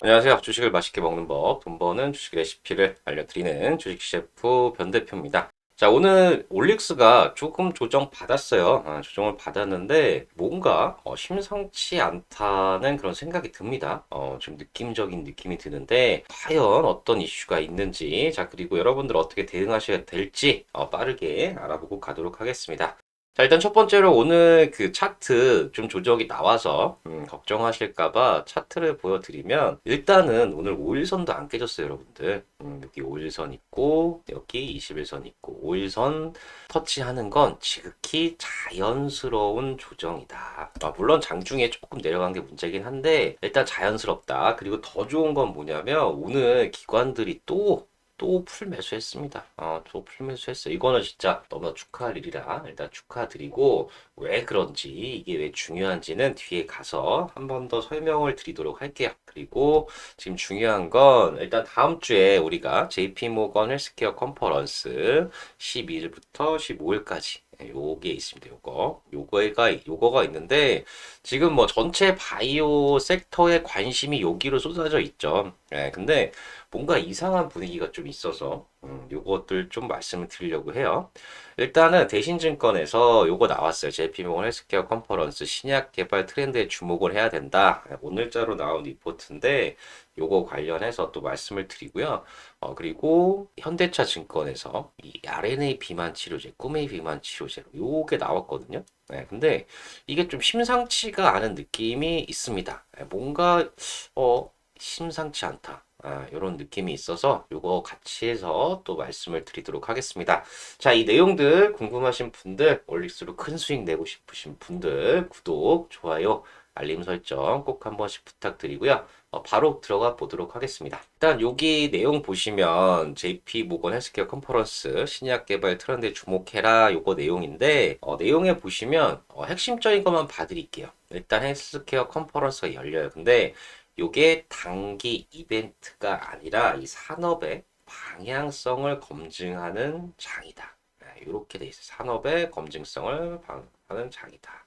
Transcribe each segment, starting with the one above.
안녕하세요. 주식을 맛있게 먹는 법, 돈 버는 주식 레시피를 알려드리는 주식 셰프 변 대표입니다. 자, 오늘 올릭스가 조금 조정 받았어요. 아, 조정을 받았는데 뭔가 어, 심상치 않다는 그런 생각이 듭니다. 어, 좀 느낌적인 느낌이 드는데 과연 어떤 이슈가 있는지, 자, 그리고 여러분들 어떻게 대응하셔야 될지 어, 빠르게 알아보고 가도록 하겠습니다. 자, 일단 첫 번째로 오늘 그 차트 좀 조정이 나와서 음, 걱정하실까봐 차트를 보여드리면 일단은 오늘 5일선도 안 깨졌어요, 여러분들. 음, 여기 5일선 있고 여기 21선 있고 5일선 터치하는 건 지극히 자연스러운 조정이다. 아, 물론 장중에 조금 내려간 게 문제긴 한데 일단 자연스럽다. 그리고 더 좋은 건 뭐냐면 오늘 기관들이 또 또 풀매수했습니다. 어, 또 풀매수했어요. 이거는 진짜 너무나 축하할 일이라 일단 축하드리고 왜 그런지 이게 왜 중요한지는 뒤에 가서 한 번 더 설명을 드리도록 할게요. 그리고 지금 중요한 건 일단 다음 주에 우리가 JP 모건 헬스케어 컨퍼런스 12일부터 15일까지 요게 있습니다. 요거. 요거가, 요거가 있는데, 지금 뭐 전체 바이오 섹터에 관심이 여기로 쏟아져 있죠. 예, 근데 뭔가 이상한 분위기가 좀 있어서, 음, 요것들 좀 말씀을 드리려고 해요. 일단은 대신증권에서 요거 나왔어요. JP모건 헬스케어 컨퍼런스 신약 개발 트렌드에 주목을 해야 된다. 오늘자로 나온 리포트인데, 요거 관련해서 또 말씀을 드리고요. 어, 그리고 현대차 증권에서 이 RNA 비만 치료제, 꿈의 비만 치료제, 요게 나왔거든요. 네, 근데 이게 좀 심상치가 않은 느낌이 있습니다. 네, 뭔가, 어, 심상치 않다. 아, 이런 느낌이 있어서 요거 같이 해서 또 말씀을 드리도록 하겠습니다. 자, 이 내용들 궁금하신 분들, 올릭스로 큰 수익 내고 싶으신 분들, 구독, 좋아요, 알림 설정 꼭 한 번씩 부탁드리고요. 어, 바로 들어가 보도록 하겠습니다. 일단 여기 내용 보시면 JP 모건 헬스케어 컨퍼런스 신약 개발 트렌드에 주목해라 요거 내용인데 어, 내용에 보시면 어, 핵심적인 것만 봐드릴게요. 일단 헬스케어 컨퍼런스가 열려요. 근데 요게 단기 이벤트가 아니라 이 산업의 방향성을 검증하는 장이다. 이렇게 돼 있어요. 산업의 검증성을 하는 장이다.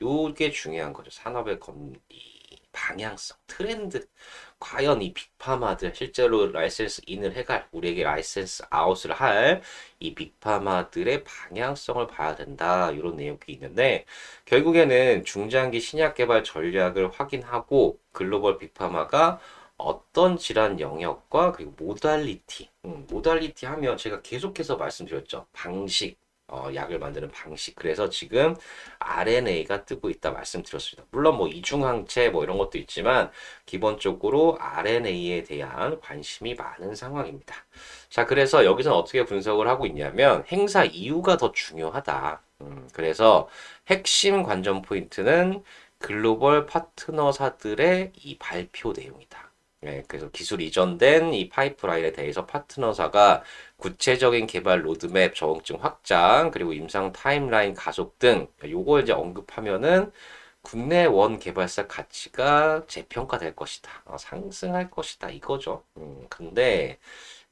요게 중요한 거죠. 산업의 검, 이 방향성, 트렌드. 과연 이 빅파마들 실제로 라이센스 인을 해갈 우리에게 라이센스 아웃을 할 이 빅파마들의 방향성을 봐야 된다 이런 내용이 있는데 결국에는 중장기 신약 개발 전략을 확인하고 글로벌 빅파마가 어떤 질환 영역과 그리고 모달리티, 음, 모달리티 하면 제가 계속해서 말씀드렸죠. 방식, 어, 약을 만드는 방식. 그래서 지금 RNA가 뜨고 있다 말씀드렸습니다. 물론 뭐 이중항체 뭐 이런 것도 있지만 기본적으로 RNA에 대한 관심이 많은 상황입니다. 자, 그래서 여기서 어떻게 분석을 하고 있냐면 행사 이유가 더 중요하다. 음, 그래서 핵심 관전 포인트는 글로벌 파트너사들의 이 발표 내용이다. 네, 그래서 기술 이전된 이 파이프라인에 대해서 파트너사가 구체적인 개발 로드맵, 적응증 확장, 그리고 임상 타임라인 가속 등 요걸 이제 언급하면은 국내 원 개발사 가치가 재평가될 것이다. 어, 상승할 것이다. 이거죠. 음, 근데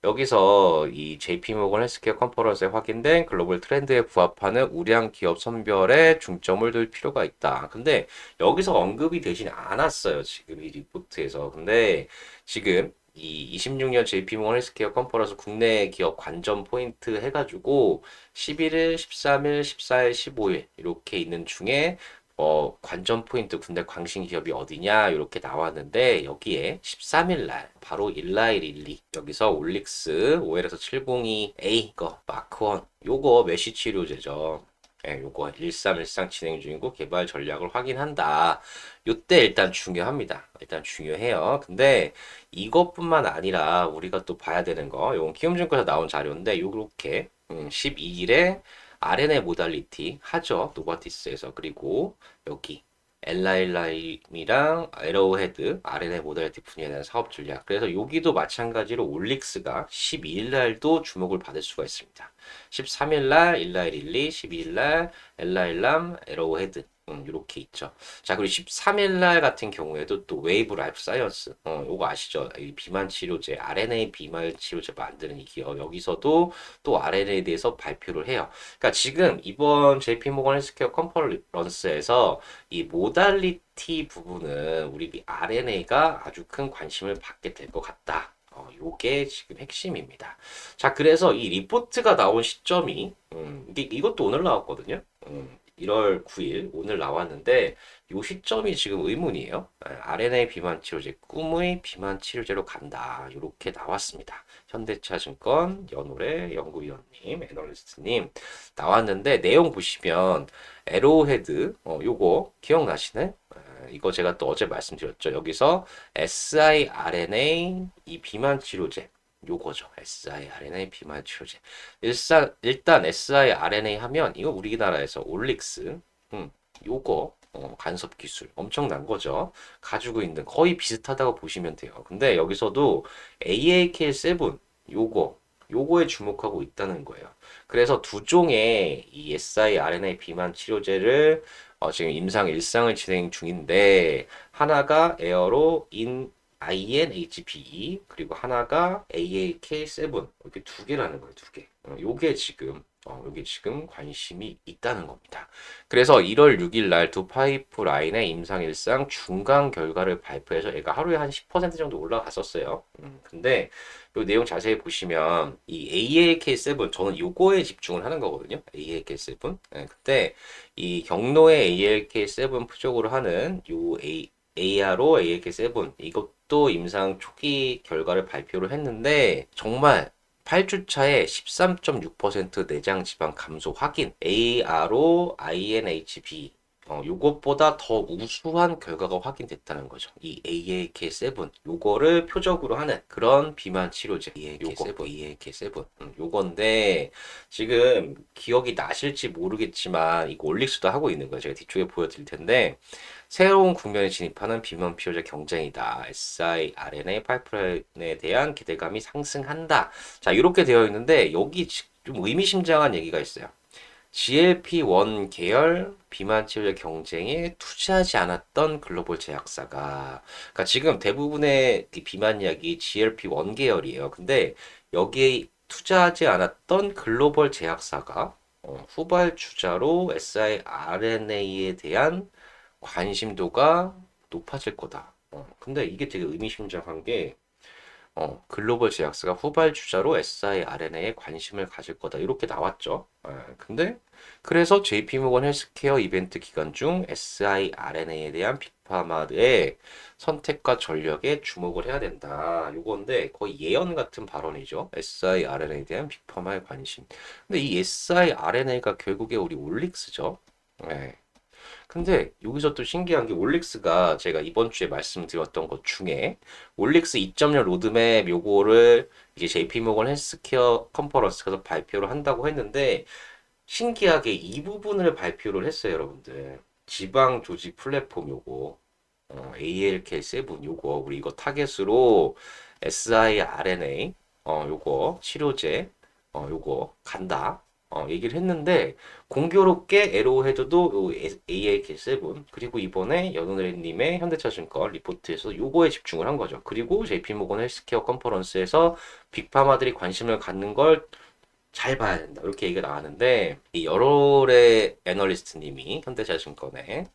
여기서 이 JP모건 헬스케어 컨퍼런스에 확인된 글로벌 트렌드에 부합하는 우량 기업 선별에 중점을 둘 필요가 있다. 근데 여기서 언급이 되진 않았어요. 지금 이 리포트에서. 근데 지금 이 26년 JP모건 헬스케어 컨퍼런스 국내 기업 관전 포인트 해가지고 11일, 13일, 14일, 15일 이렇게 있는 중에 어, 관전 포인트 군대 광신 기업이 어디냐 이렇게 나왔는데 여기에 13일 날 바로 1라일 12 여기서 올릭스 5L에서 702A 거 마크원 요거 메시 치료제죠. 예, 요거 1313 진행 중이고 개발 전략을 확인한다. 요때 일단 중요합니다. 일단 중요해요. 근데 이것뿐만 아니라 우리가 또 봐야 되는 거, 요건 키움증권에서 나온 자료인데 요렇게 음, 12일에 RNA 모달리티 하죠. 노바티스에서. 그리고 여기 엘라일라임이랑 에로헤드 RNA 모달리티 분야에 대한 사업 전략. 그래서 여기도 마찬가지로 올릭스가 12일 날도 주목을 받을 수가 있습니다. 13일 날 일라일 12, 12일 날 엘라일람 에로헤드. 음, 이렇게 있죠. 자, 그리고 13일 날 같은 경우에도 또 웨이브 라이프 사이언스, 어, 요거 아시죠? 이 비만 치료제, RNA 비만 치료제 만드는 이 기업, 여기서도 또 RNA에 대해서 발표를 해요. 그러니까 지금 이번 JP 모건 헬스케어 컨퍼런스에서 이 모달리티 부분은 우리 RNA가 아주 큰 관심을 받게 될 것 같다. 어, 요게 지금 핵심입니다. 자, 그래서 이 리포트가 나온 시점이, 음, 이게, 이것도 오늘 나왔거든요. 음, 1월 9일, 오늘 나왔는데, 요 시점이 지금 의문이에요. 아, RNA 비만 치료제, 꿈의 비만 치료제로 간다. 이렇게 나왔습니다. 현대차증권 연호래 연구위원님, 애널리스트님 나왔는데, 내용 보시면, 에로헤드, 어, 요거 기억나시네? 아, 이거 제가 또 어제 말씀드렸죠. 여기서 siRNA 이 비만 치료제 요거죠. siRNA 치료제. 일단 일단 siRNA 하면 이거 우리나라에서 올릭스 음, 요거 어, 간섭 기술 엄청난 거죠. 가지고 있는 거의 비슷하다고 보시면 돼요. 근데 여기서도 AAK7 요거 요거에 주목하고 있다는 거예요. 그래서 두 종의 이 siRNA 비만 치료제를 어, 지금 임상 일상을 진행 중인데 하나가 에어로 인 INHBE 그리고 하나가 AAK7 이렇게 두 개라는 거예요, 두 개. 어, 요게 지금 어, 요게 지금 관심이 있다는 겁니다. 그래서 1월 6일 날 두 파이프 라인의 임상 일상 중간 결과를 발표해서 얘가 하루에 한 10% 정도 올라갔었어요. 음, 근데 요 내용 자세히 보시면 이 AAK7 저는 요거에 집중을 하는 거거든요. AAK7. 네, 근데 이 경로의 AAK7 부족으로 하는 요 A, ARO AAK7 이것 도 임상 초기 결과를 발표를 했는데 정말 8주 차에 13.6% 내장 지방 감소 확인 ARO INHB 어, 요것보다 더 우수한 결과가 확인됐다는 거죠. 이 AAK7 요거를 표적으로 하는 그런 비만 치료제 AAK7 AAK7 음, 요건데 지금 기억이 나실지 모르겠지만 이거 올릭스도 하고 있는 거예요. 제가 뒤쪽에 보여드릴 텐데 새로운 국면에 진입하는 비만 치료제 경쟁이다. siRNA 파이프라인에 대한 기대감이 상승한다. 자 이렇게 되어 있는데 여기 좀 의미심장한 얘기가 있어요. GLP-1 계열 비만 치료제 경쟁에 투자하지 않았던 글로벌 제약사가 그러니까 지금 대부분의 이 비만 약이 GLP-1 계열이에요. 근데 여기에 투자하지 않았던 글로벌 제약사가 어, 후발주자로 siRNA에 대한 관심도가 높아질 거다. 어, 근데 이게 되게 의미심장한 게 어, 글로벌 제약사가 후발 주자로 siRNA에 관심을 가질 거다. 이렇게 나왔죠. 예, 근데 그래서 JP모건 헬스케어 이벤트 기간 중 siRNA에 대한 빅파마의 선택과 전력에 주목을 해야 된다. 요건데 거의 예언 같은 발언이죠. siRNA에 대한 빅파마의 관심. 근데 이 siRNA가 결국에 우리 올릭스죠. 예. 근데 여기서 또 신기한 게 올릭스가 제가 이번 주에 말씀드렸던 것 중에 올릭스 2.0 로드맵 요거를 이제 JP모건 헬스케어 컨퍼런스에서 발표를 한다고 했는데 신기하게 이 부분을 발표를 했어요, 여러분들. 지방 조직 플랫폼 요거 어, ALK7 요거 우리 이거 타겟으로 siRNA 어, 요거 치료제 어, 요거 간다. 어, 얘기를 했는데 공교롭게 에로헤드도 AAK7 그리고 이번에 연우네님의 현대차증권 리포트에서 요거에 집중을 한 거죠. 그리고 JP모건 헬스케어 컨퍼런스에서 빅파마들이 관심을 갖는 걸 잘 봐야 된다. 이렇게 얘기가 나왔는데 이 여러의 애널리스트님이 현대차증권에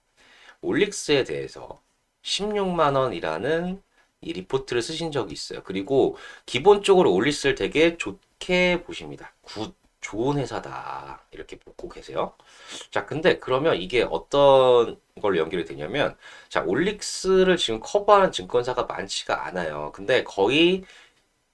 올릭스에 대해서 16만 원이라는 이 리포트를 쓰신 적이 있어요. 그리고 기본적으로 올릭스를 되게 좋게 보십니다. 굿 좋은 회사다. 이렇게 보고 계세요. 자, 근데 그러면 이게 어떤 걸로 연결이 되냐면, 자, 올릭스를 지금 커버하는 증권사가 많지가 않아요. 근데 거의,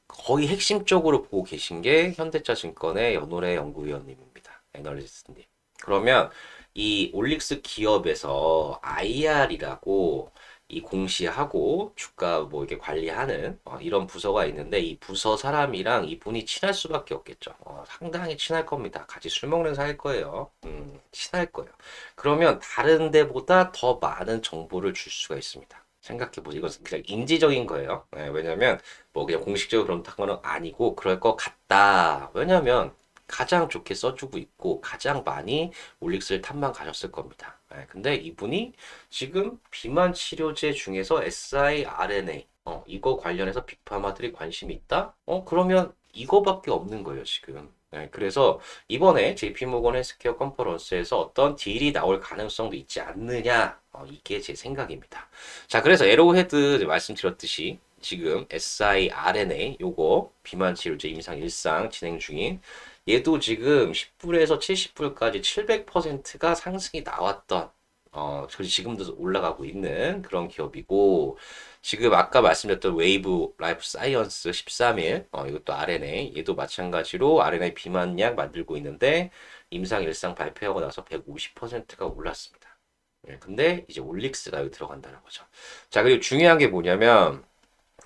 거의 핵심적으로 보고 계신 게 현대차 증권의 연호래 연구위원님입니다. 애널리스트님. 그러면 이 올릭스 기업에서 IR이라고 이 공시하고 주가 뭐 이렇게 관리하는 어, 이런 부서가 있는데 이 부서 사람이랑 이분이 친할 수밖에 없겠죠. 어, 상당히 친할 겁니다. 같이 술 먹는 사이일 거예요. 음, 친할 거예요. 그러면 다른 데보다 더 많은 정보를 줄 수가 있습니다. 생각해보세요. 이것은 그냥 인지적인 거예요. 네, 왜냐면 뭐 그냥 공식적으로 그런 거는 아니고 그럴 것 같다. 왜냐면 가장 좋게 써주고 있고 가장 많이 올릭스를 탐만 가셨을 겁니다. 예, 근데 이분이 지금 비만 치료제 중에서 siRNA 어, 이거 관련해서 빅파마들이 관심이 있다? 어, 그러면 이거밖에 없는 거예요, 지금. 네, 그래서 이번에 JP모건 헬스케어 컨퍼런스에서 어떤 딜이 나올 가능성도 있지 않느냐, 어, 이게 제 생각입니다. 자, 그래서 에로헤드 말씀드렸듯이 지금 siRNA 요거 비만 치료제 임상 일상 진행 중인 얘도 지금 10불에서 70불까지 700%가 상승이 나왔던 어, 지금도 올라가고 있는 그런 기업이고, 지금 아까 말씀드렸던 웨이브 라이프 사이언스 13일, 어, 이것도 RNA, 얘도 마찬가지로 RNA 비만약 만들고 있는데, 임상 일상 발표하고 나서 150%가 올랐습니다. 예, 근데 이제 올릭스가 여기 들어간다는 거죠. 자, 그리고 중요한 게 뭐냐면,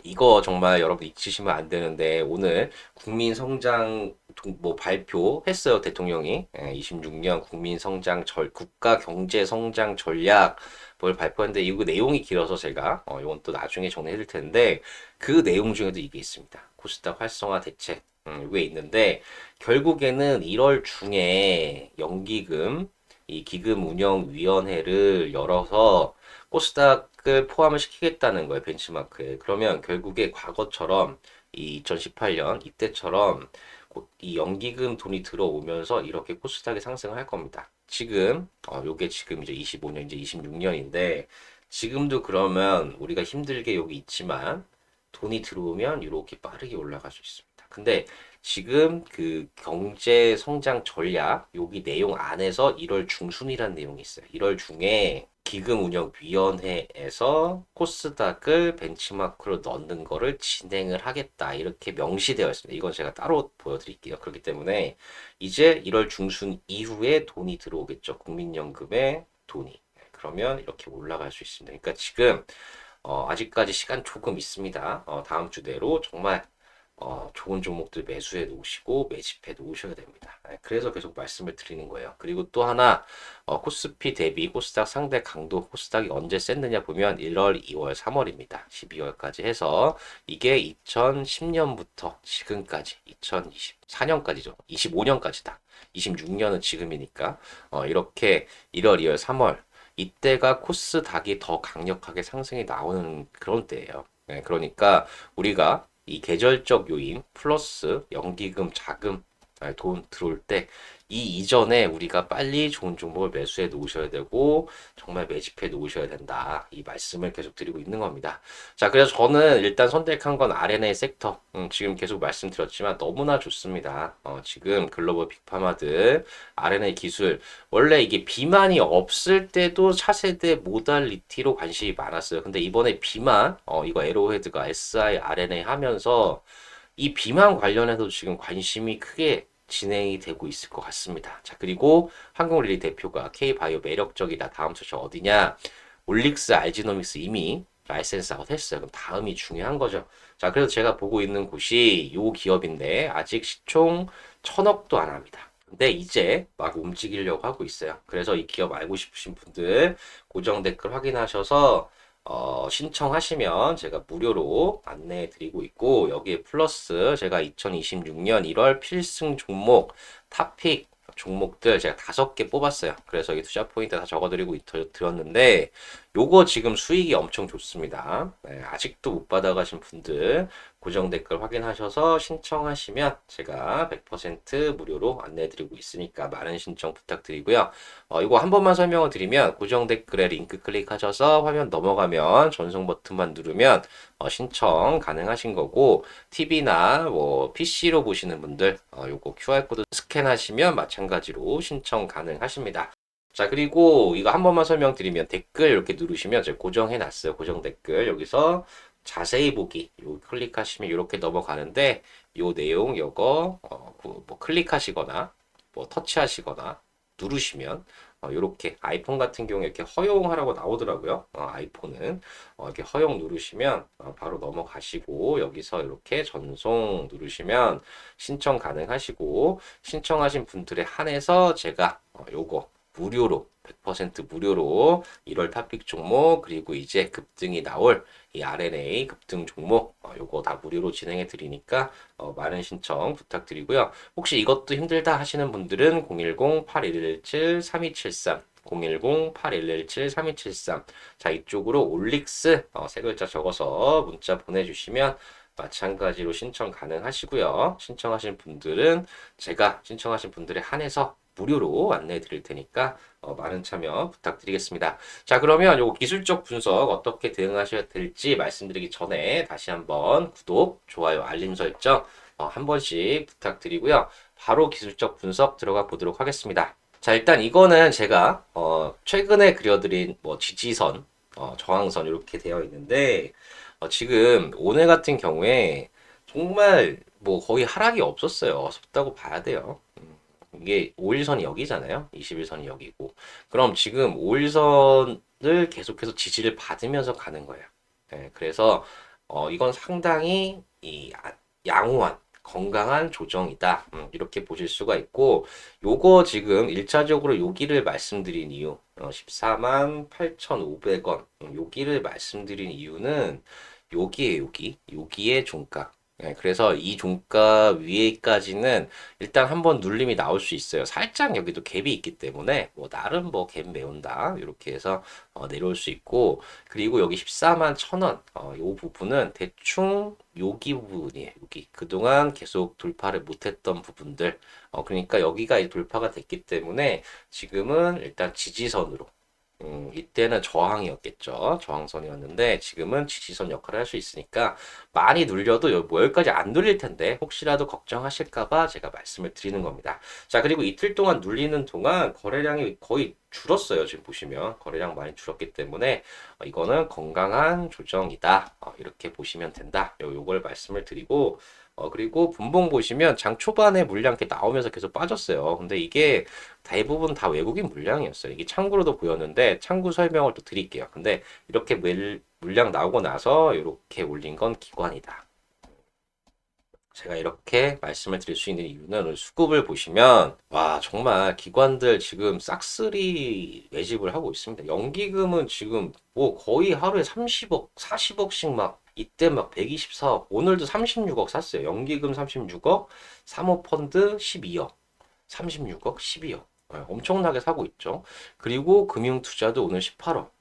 이거 정말 여러분 잊으시면 안 되는데 오늘 국민 성장 동- 뭐 발표했어요 대통령이. 예, 26년 국민 성장 절 국가 경제 성장 전략 뭘 발표했는데 이거 내용이 길어서 제가 어 이건 또 나중에 정리해 드릴 텐데 그 내용 중에도 이게 있습니다. 코스닥 활성화 대책 음, 이게 있는데 결국에는 1월 중에 연기금 이 기금 운영 위원회를 열어서 코스닥을 포함을 시키겠다는 거예요, 벤치마크에. 그러면 결국에 과거처럼 이 2018년 이때처럼 고- 이 연기금 돈이 들어오면서 이렇게 코스닥이 상승을 할 겁니다. 지금 어 요게 지금 이제 25년 이제 26년인데 지금도 그러면 우리가 힘들게 여기 있지만 돈이 들어오면 이렇게 빠르게 올라갈 수 있습니다. 근데 지금 그 경제 성장 전략 여기 내용 안에서 1월 중순이라는 내용이 있어요. 1월 중에 기금운영위원회에서 코스닥을 벤치마크로 넣는 거를 진행을 하겠다. 이렇게 명시되어 있습니다. 이건 제가 따로 보여드릴게요. 그렇기 때문에 이제 1월 중순 이후에 돈이 들어오겠죠. 국민연금에 돈이. 그러면 이렇게 올라갈 수 있습니다. 그러니까 지금 어, 아직까지 시간 조금 있습니다. 어, 다음 주 내로 정말 어, 좋은 종목들 매수해 놓으시고 매집해 놓으셔야 됩니다. 네, 그래서 계속 말씀을 드리는 거예요. 그리고 또 하나 어, 코스피 대비 코스닥 상대 강도 코스닥이 언제 셌느냐 보면 1월, 2월, 3월입니다. 12월까지 해서 이게 2010년부터 지금까지 2024년까지죠. 25년까지다. 26년은 지금이니까 어, 이렇게 1월, 2월, 3월 이때가 코스닥이 더 강력하게 상승이 나오는 그런 때예요. 네, 그러니까 우리가 이 계절적 요인 플러스 연기금 자금 아, 돈 들어올 때 이 이전에 우리가 빨리 좋은 종목을 매수해 놓으셔야 되고 정말 매집해 놓으셔야 된다. 이 말씀을 계속 드리고 있는 겁니다. 자, 그래서 저는 일단 선택한 건 R&A 섹터. 음, 지금 계속 말씀드렸지만 너무나 좋습니다. 어, 지금 글로벌 빅파마들 R&A 기술 원래 이게 비만이 없을 때도 차세대 모달리티로 관심이 많았어요. 근데 이번에 비만 어, 이거 에로헤드가 SI R&A 하면서 이 비만 관련해서 지금 관심이 크게 진행이 되고 있을 것 같습니다. 자, 그리고 한국릴리 대표가 K바이오 매력적이다. 다음 소식 어디냐? 올릭스 알지노믹스 이미 라이센스 아웃 했어요. 그럼 다음이 중요한 거죠. 자, 그래서 제가 보고 있는 곳이 요 기업인데 아직 시총 천억도 안 합니다. 근데 이제 막 움직이려고 하고 있어요. 그래서 이 기업 알고 싶으신 분들 고정 댓글 확인하셔서 어, 신청하시면 제가 무료로 안내해 드리고 있고 여기에 플러스 제가 2026년 1월 필승 종목 탑픽 종목들 제가 다섯 개 뽑았어요. 그래서 여기 투자 포인트 다 적어드리고 있- 드렸는데 요거 지금 수익이 엄청 좋습니다. 네, 아직도 못 받아가신 분들 고정 댓글 확인하셔서 신청하시면 제가 100% 무료로 안내해드리고 있으니까 많은 신청 부탁드리고요. 어, 이거 한 번만 설명을 드리면 고정 댓글에 링크 클릭하셔서 화면 넘어가면 전송 버튼만 누르면 어, 신청 가능하신 거고 TV나 뭐 PC로 보시는 분들 어, 요거 QR코드 스캔하시면 마찬가지로 신청 가능하십니다. 자, 그리고 이거 한 번만 설명드리면 댓글 이렇게 누르시면 제가 고정해 놨어요. 고정 댓글. 여기서 자세히 보기. 요 클릭하시면 이렇게 넘어가는데 요 내용 요거 어, 그뭐 클릭하시거나 뭐 터치하시거나 누르시면 어, 이렇게 아이폰 같은 경우에 이렇게 허용하라고 나오더라고요. 어, 아이폰은 어, 이렇게 허용 누르시면 어, 바로 넘어가시고 여기서 이렇게 전송 누르시면 신청 가능하시고 신청하신 분들에 한해서 제가 어, 요거 무료로 100% 무료로 1월 탑픽 종목 그리고 이제 급등이 나올 이 R&A 급등 종목 어, 요거 다 무료로 진행해 드리니까 어, 많은 신청 부탁드리고요. 혹시 이것도 힘들다 하시는 분들은 010-8117-3273 010-8117-3273 자 이쪽으로 올릭스 어, 세 글자 적어서 문자 보내주시면 마찬가지로 신청 가능하시고요. 신청하신 분들은 제가 신청하신 분들에 한해서 무료로 안내해 드릴 테니까 어, 많은 참여 부탁드리겠습니다. 자, 그러면 요 기술적 분석 어떻게 대응하셔야 될지 말씀드리기 전에 다시 한번 구독, 좋아요, 알림 설정 어, 한 번씩 부탁드리고요. 바로 기술적 분석 들어가 보도록 하겠습니다. 자, 일단 이거는 제가 어, 최근에 그려드린 뭐 지지선, 어, 저항선 이렇게 되어 있는데 어, 지금 오늘 같은 경우에 정말 뭐 거의 하락이 없었어요. 없다고 봐야 돼요. 음, 이게 5일선이 여기잖아요. 21선이 여기고. 그럼 지금 5일선을 계속해서 지지를 받으면서 가는 거예요. 네, 그래서 어, 이건 상당히 이 아- 양호한 건강한 조정이다. 음, 이렇게 보실 수가 있고 요거 지금 1차적으로 여기를 말씀드린 이유 어, 14만 8,500원 음, 여기를 말씀드린 이유는 여기에 여기 여기에 종가 예, 그래서 이 종가 위에까지는 일단 한번 눌림이 나올 수 있어요. 살짝 여기도 갭이 있기 때문에 뭐 나름 뭐 갭 메운다 이렇게 해서 어, 내려올 수 있고 그리고 여기 14만 1,000원 어, 요 부분은 대충 여기 부분이에요. 여기 그동안 계속 돌파를 못했던 부분들 어, 그러니까 여기가 이 돌파가 됐기 때문에 지금은 일단 지지선으로 음, 이때는 저항이었겠죠. 저항선이었는데 지금은 지지선 역할을 할 수 있으니까 많이 눌려도 여- 뭐 여기까지 안 눌릴 텐데 혹시라도 걱정하실까봐 제가 말씀을 드리는 겁니다. 자, 그리고 이틀 동안 눌리는 동안 거래량이 거의 줄었어요. 지금 보시면 거래량 많이 줄었기 때문에 어, 이거는 건강한 조정이다. 어, 이렇게 보시면 된다. 요, 요걸 말씀을 드리고 어, 그리고 분봉 보시면 장 초반에 물량 이렇게 나오면서 계속 빠졌어요. 근데 이게 대부분 다 외국인 물량이었어요. 이게 창구로도 보였는데 창구 설명을 또 드릴게요. 근데 이렇게 물- 물량 나오고 나서 이렇게 올린 건 기관이다. 제가 이렇게 말씀을 드릴 수 있는 이유는 수급을 보시면 와 정말 기관들 지금 싹쓸이 매집을 하고 있습니다. 연기금은 지금 뭐 거의 하루에 30억, 40억씩 막 이때 막 124억, 오늘도 36억 샀어요. 연기금 36억, 사모펀드 12억, 36억, 12억. 예, 엄청나게 사고 있죠. 그리고 금융투자도 오늘 18억.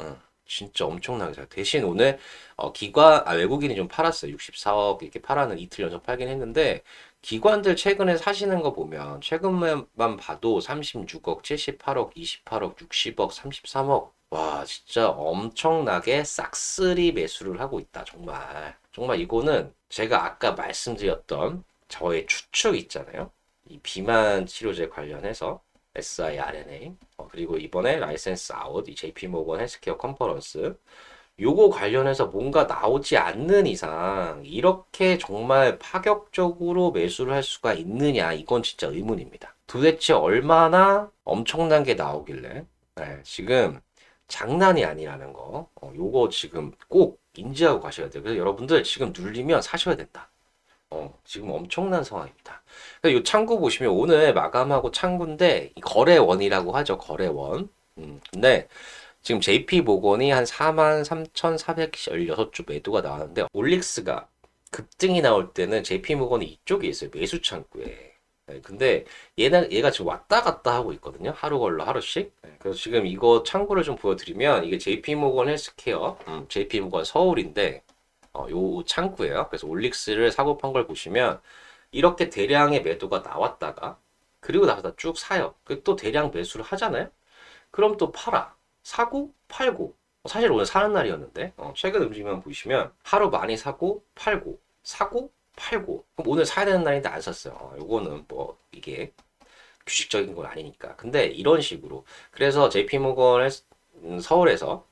응, 진짜 엄청나게 사요. 대신 오늘 어, 기관, 아, 외국인이 좀 팔았어요. 64억 이렇게 팔아는 이틀 연속 팔긴 했는데, 기관들 최근에 사시는 거 보면, 최근만 봐도 36억, 78억, 28억, 60억, 33억. 와, 진짜 엄청나게 싹쓸이 매수를 하고 있다, 정말. 정말 이거는 제가 아까 말씀드렸던 저의 추측 있잖아요. 이 비만 치료제 관련해서 siRNA, 어, 그리고 이번에 라이센스 아웃, 이 JP 모건 헬스케어 컨퍼런스, 요거 관련해서 뭔가 나오지 않는 이상 이렇게 정말 파격적으로 매수를 할 수가 있느냐 이건 진짜 의문입니다. 도대체 얼마나 엄청난 게 나오길래 네, 지금 장난이 아니라는 거 어, 요거 지금 꼭 인지하고 가셔야 돼요. 그래서 여러분들 지금 눌리면 사셔야 된다. 어, 지금 엄청난 상황입니다. 이 창구 보시면 오늘 마감하고 창구인데 이 거래원이라고 하죠. 거래원. 음, 근데 지금 JP 모건이 한 43,416주 매도가 나왔는데 올릭스가 급등이 나올 때는 JP 모건이 이쪽에 있어요. 매수 창구에. 네, 근데 얘는 얘가 지금 왔다 갔다 하고 있거든요. 하루 걸러 하루씩. 네, 그래서 지금 이거 창구를 좀 보여드리면 이게 JP 모건 헬스케어, 음, JP 모건 서울인데 어, 요 창구예요. 그래서 올릭스를 사고 판 걸 보시면 이렇게 대량의 매도가 나왔다가 그리고 나서 쭉 사요. 그또 대량 매수를 하잖아요. 그럼 또 팔아. 사고 팔고. 사실 오늘 사는 날이었는데 어, 최근 움직임만 보시면 하루 많이 사고 팔고 사고 팔고 그럼 오늘 사야 되는 날인데 안 샀어요. 어, 요거는 뭐 이게 규칙적인 건 아니니까. 근데 이런 식으로 그래서 JP모건 음, 서울에서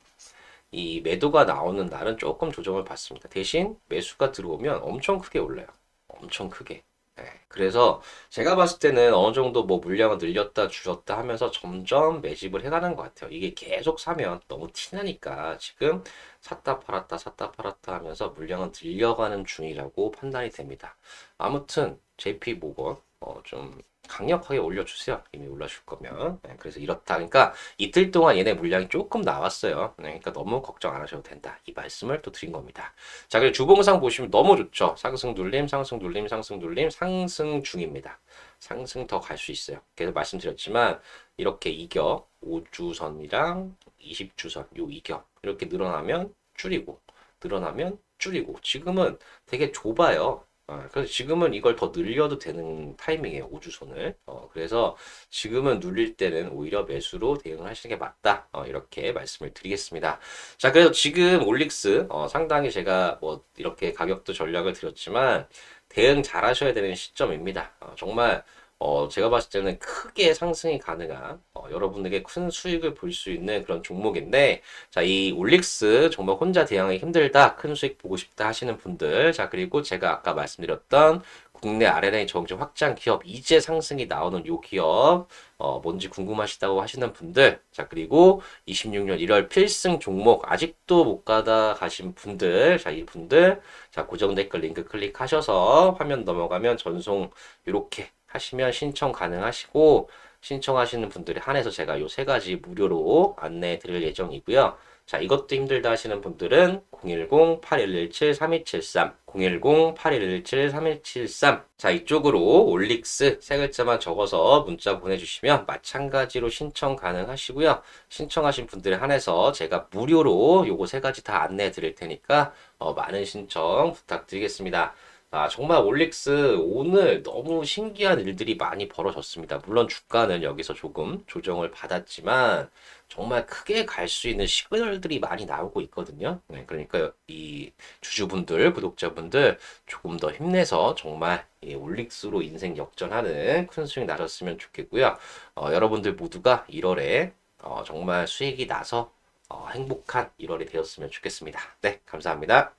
이 매도가 나오는 날은 조금 조정을 받습니다. 대신 매수가 들어오면 엄청 크게 올라요. 엄청 크게. 네, 그래서 제가 봤을 때는 어느 정도 뭐 물량을 늘렸다 줄였다 하면서 점점 매집을 해가는 것 같아요. 이게 계속 사면 너무 티나니까 지금 샀다 팔았다 샀다 팔았다 하면서 물량은 늘려가는 중이라고 판단이 됩니다. 아무튼 JP 모건 어, 좀 강력하게 올려주세요. 이미 올라줄 거면. 네, 그래서 이렇다. 그러니까 이틀 동안 얘네 물량이 조금 나왔어요. 네, 그러니까 너무 걱정 안 하셔도 된다. 이 말씀을 또 드린 겁니다. 자, 그리고 주봉상 보시면 너무 좋죠. 상승 눌림, 상승 눌림, 상승 눌림, 상승 중입니다. 상승 더 갈 수 있어요. 그래서 말씀드렸지만 이렇게 이격 5주선이랑 20주선 요 이격 이렇게 늘어나면 줄이고 늘어나면 줄이고 지금은 되게 좁아요. 어, 그래서 지금은 이걸 더 늘려도 되는 타이밍이에요. 5주선을. 어, 그래서 지금은 눌릴 때는 오히려 매수로 대응을 하시는 게 맞다. 어, 이렇게 말씀을 드리겠습니다. 자, 그래서 지금 올릭스 어, 상당히 제가 뭐 이렇게 가격도 전략을 드렸지만 대응 잘 하셔야 되는 시점입니다. 어, 정말 어, 제가 봤을 때는 크게 상승이 가능한 어, 여러분에게 큰 수익을 볼 수 있는 그런 종목인데 자, 이 올릭스 정말 혼자 대응하기 힘들다, 큰 수익 보고 싶다 하시는 분들 자, 그리고 제가 아까 말씀드렸던 국내 R&A 정제 확장 기업 이제 상승이 나오는 요 기업 어, 뭔지 궁금하시다고 하시는 분들 자, 그리고 26년 1월 필승 종목 아직도 못 가다 가신 분들 자, 이 분들 자, 고정 댓글 링크 클릭하셔서 화면 넘어가면 전송 이렇게 하시면 신청 가능하시고 신청하시는 분들에 한해서 제가 요 세 가지 무료로 안내해 드릴 예정이고요. 자, 이것도 힘들다 하시는 분들은 010-8117-3273, 010-8117-3173. 자, 이쪽으로 올릭스 세 글자만 적어서 문자 보내주시면 마찬가지로 신청 가능하시고요. 신청하신 분들에 한해서 제가 무료로 요거 세 가지 다 안내해 드릴 테니까 어, 많은 신청 부탁드리겠습니다. 아, 정말 올릭스 오늘 너무 신기한 일들이 많이 벌어졌습니다. 물론 주가는 여기서 조금 조정을 받았지만 정말 크게 갈 수 있는 시그널들이 많이 나오고 있거든요. 네, 그러니까 이 주주분들, 구독자분들 조금 더 힘내서 정말 이 올릭스로 인생 역전하는 큰 수익 나셨으면 좋겠고요. 어, 여러분들 모두가 1월에 어, 정말 수익이 나서 어, 행복한 1월이 되었으면 좋겠습니다. 네, 감사합니다.